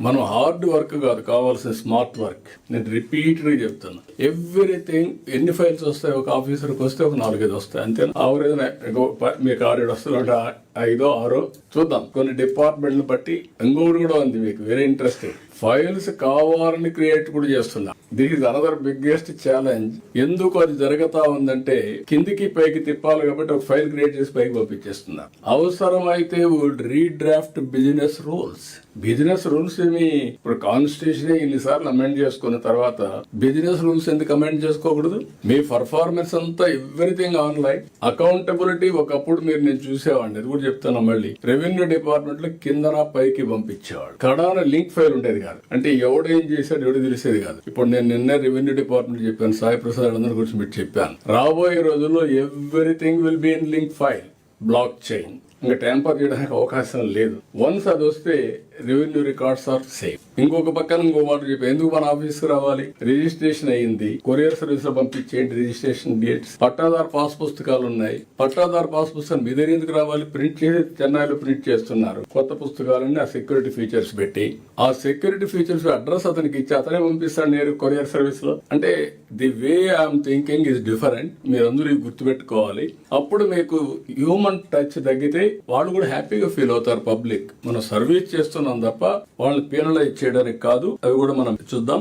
మనం hard work కాదు కావాల్సిన స్మార్ట్ వర్క్ నేను రిపీటెడ్గా చెప్తాను ఎవ్రీథింగ్ ఎన్ని ఫైల్స్ వస్తాయి? ఒక ఆఫీసర్కి వస్తే ఒక నాలుగైదు వస్తాయి. అంతేనా? ఆవరేజ్ మీకు ఆరేడు వస్తుంది ఐదో ఆరో చూద్దాం. కొన్ని డిపార్ట్మెంట్ని బట్టి ఇంకోటి కూడా ఉంది మీకు. వెరీ ఇంట్రెస్టింగ్ ఫైల్స్ కావాలని క్రియేట్ కూడా చేస్తున్నా. This is another biggest challenge ఎందుకు అది జరుగుతా ఉందంటే కిందికి పైకి తిప్పాలి కాబట్టి ఒక ఫైల్ క్రియేట్ చేసి పైకి పంపించేస్తున్నా. అవసరమైతే would redraft business rules business rules ఏమి? ఇప్పుడు కాన్స్టిట్యూషన్ ఇన్నిసార్లు అమెండ్ చేసుకున్న తర్వాత బిజినెస్ రూల్స్ ఎందుకు అమెండ్ చేసుకోకూడదు? మీ పర్ఫార్మెన్స్ అంతా ఎవ్రీథింగ్ ఆన్లైన్ అకౌంటబిలిటీ ఒకప్పుడు మీరు నేను చూసేవాడిని. అది కూడా చెప్తాను మళ్ళీ. రెవెన్యూ డిపార్ట్మెంట్లో కిందన పైకి పంపించేవాడు కడాన లింక్ ఫైల్ ఉండేది కాదు. అంటే ఎవడేం చేశాడు ఎవడు తెలిసేది కాదు. ఇప్పుడు నేను నిన్న రెవెన్యూ డిపార్ట్మెంట్ చెప్పాను సాయి ప్రసాద్ అందరి గురించి మీరు చెప్పాను. రాబోయే రోజుల్లో everything will be in link file. Blockchain ఇంకా ట్యాంపర్ చేయడానికి అవకాశం లేదు. వన్స్ అది వస్తే రెవెన్యూ రికార్డ్స్ ఆర్ సేఫ్ ఇంకొక పక్కన ఇంకో మాట చెప్పి ఎందుకు మన ఆఫీస్ రావాలి? రిజిస్ట్రేషన్ అయ్యింది. కొరియర్ సర్వీస్లో పంపించేయండి రిజిస్ట్రేషన్ డేట్స్ పట్టాదార్ పాస్ పుస్తకాలు ఉన్నాయి. పట్టాదార్ పాస్ పుస్తకం మీ దగ్గర ఎందుకు రావాలి? ప్రింట్ చేసి చెన్నైలో ప్రింట్ చేస్తున్నారు. కొత్త పుస్తకాలన్నీ ఆ సెక్యూరిటీ ఫీచర్స్ పెట్టి. ఆ సెక్యూరిటీ ఫీచర్స్ అడ్రస్ అతనికి ఇచ్చి అతనే పంపిస్తాడు నేరు కొరియర్ సర్వీస్లో. అంటే the way I'm thinking is different మీరందరూ గుర్తుపెట్టుకోవాలి. అప్పుడు మీకు హ్యూమన్ టచ్ తగ్గితే వాళ్ళు కూడా హ్యాపీగా ఫీల్ అవుతారు పబ్లిక్ మనం సర్వీస్ చేస్తున్నాం తప్ప వాళ్ళని పీనలైజ్ చేయడానికి కాదు. అవి కూడా మనం చూద్దాం.